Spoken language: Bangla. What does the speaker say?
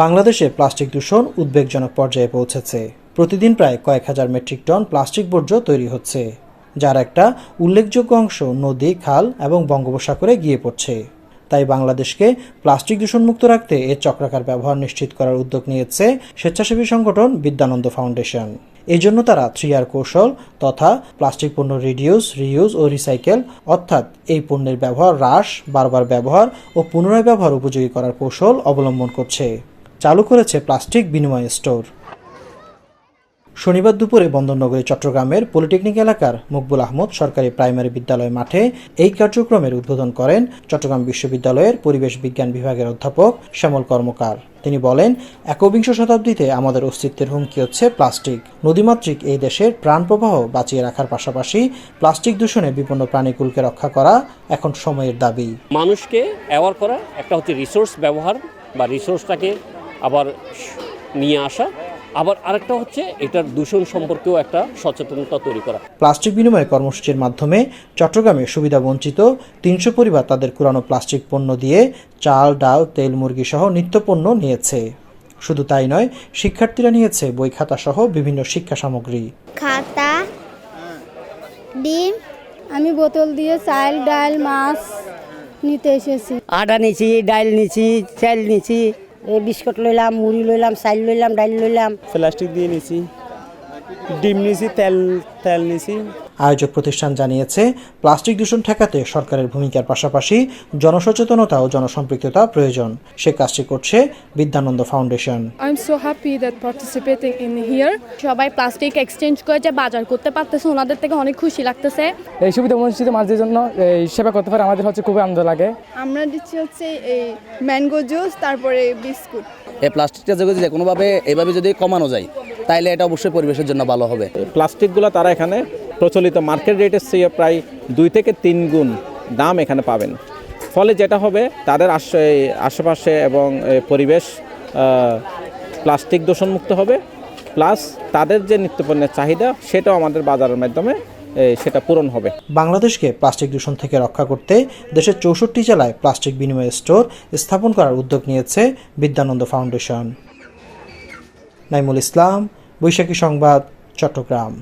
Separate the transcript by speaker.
Speaker 1: বাংলাদেশে প্লাস্টিক দূষণ উদ্বেগজনক পর্যায়ে পৌঁছেছে। প্রতিদিন প্রায় কয়েক হাজার মেট্রিক টন প্লাস্টিক বর্জ্য তৈরি হচ্ছে, যার একটা উল্লেখযোগ্য অংশ নদী, খাল এবং বঙ্গোপসাগরে গিয়ে পড়ছে। তাই বাংলাদেশকে প্লাস্টিক দূষণমুক্ত রাখতে এর চক্রাকার ব্যবহার নিশ্চিত করার উদ্যোগ নিয়েছে স্বেচ্ছাসেবী সংগঠন বিদ্যানন্দ ফাউন্ডেশন। এই জন্য তারা থ্রি আর কৌশল তথা প্লাস্টিক পণ্য রিডিউস, রিউজ ও রিসাইকেল, অর্থাৎ এই পণ্যের ব্যবহার হ্রাস, বারবার ব্যবহার ও পুনরায় ব্যবহার উপযোগী করার কৌশল অবলম্বন করছে। চালু করেছে প্লাস্টিক বিনিময় স্টোর। শনিবার দুপুরে বন্দরনগরী চট্টগ্রামের পলিটেকনিক এলাকার মকবুল আহমদ সরকারি প্রাইমারি বিদ্যালয় মাঠে এই কার্যক্রমের উদ্বোধন করেন চট্টগ্রাম বিশ্ববিদ্যালয়ের পরিবেশ বিজ্ঞান বিভাগের অধ্যাপক শ্যামল কর্মকার। তিনি বলেন, একবিংশ শতাব্দীতে আমাদের অস্তিত্বের হুমকি হচ্ছে প্লাস্টিক। নদীমাতৃক এই দেশের প্রাণ প্রবাহ বাঁচিয়ে রাখার পাশাপাশি প্লাস্টিক দূষণে বিপন্ন প্রাণীকুলকে রক্ষা করা এখন সময়ের দাবি।
Speaker 2: মানুষকে অ্যাওয়ার করা একটা হচ্ছে রিসোর্স ব্যবহার বা রিসোর্সটাকে আবার নিয়ে আসা। আবার আরেকটা হচ্ছে এটার দূষণ সম্পর্কেও একটা সচেতনতা তৈরি করা।
Speaker 1: প্লাস্টিক বিনিময় কর্মসূচির মাধ্যমে চট্টগ্রামে সুবিধা বঞ্চিত তিনশো পরিবার তাদের পুরানো প্লাস্টিক পণ্য দিয়ে চাল ডাল তেল মুরগি সহ নিত্যপণ্য নিয়েছে। শুধু তাই নয় শিক্ষার্থীরা নিয়েছে বই খাতা সহ বিভিন্ন শিক্ষা সামগ্রী।
Speaker 3: খাতা ডিম।
Speaker 4: আমি বোতল দিয়ে চাল ডাল মাছ নিতে এসেছি।
Speaker 5: আটা নিছি ডাইল নিছি চাল নিছি। এই বিস্কুট লইলাম মুড়ি লইলাম চাইল লইলাম ডাইল লইলাম।
Speaker 6: প্লাস্টিক দিয়ে নিছি। ডিম নিছি তেল তেল নিছি।
Speaker 1: আয়োজক প্রতিষ্ঠান জানিয়েছে প্লাস্টিক দূষণ ঠেকাতে সরকারের ভূমিকার পাশাপাশি জনসচেতনতা ও জনসম্পৃক্ততা প্রয়োজন। সে কাজটি করছে Bidyanondo foundation.
Speaker 7: I am so happy that participating in here সবাই প্লাস্টিক এক্সচেঞ্জ করে যে বাজার করতে পারতেছে ওনাদের থেকে অনেক খুশি লাগতেছে।
Speaker 8: এই সুবিধা বঞ্চিত মানুষদের জন্য এই সেবা করতে পারে আমাদের হচ্ছে খুবই আনন্দ লাগে।
Speaker 7: আমরা দিচ্ছি হচ্ছে এই ম্যাঙ্গো জুস তারপরে বিস্কুট
Speaker 9: এই প্লাস্টিকটা যদি যে কোনোভাবে এভাবে যদি কমানো যায় তাইলে এটা অবশ্যই পরিবেশের জন্য ভালো হবে।
Speaker 6: প্লাস্টিকগুলো তারা এখানে প্রচলিত মার্কেট রেটের চেয়ে প্রায় দুই থেকে তিন গুণ দাম এখানে পাবেন। ফলে যেটা হবে তাদের আশ- আশেপাশে এবং পরিবেশ প্লাস্টিক দূষণমুক্ত হবে। প্লাস তাদের যে নিত্যপণ্যের চাহিদা সেটাও আমাদের বাজারের মাধ্যমে সেটা পূরণ হবে।
Speaker 1: বাংলাদেশকে প্লাস্টিক দূষণ থেকে রক্ষা করতে দেশের চৌষট্টি জেলায় প্লাস্টিক বিনিময় স্টোর স্থাপন করার উদ্যোগ নিয়েছে বিদ্যানন্দ ফাউন্ডেশন। নাইমুল ইসলাম বৈশাখী সংবাদ চট্টগ্রাম।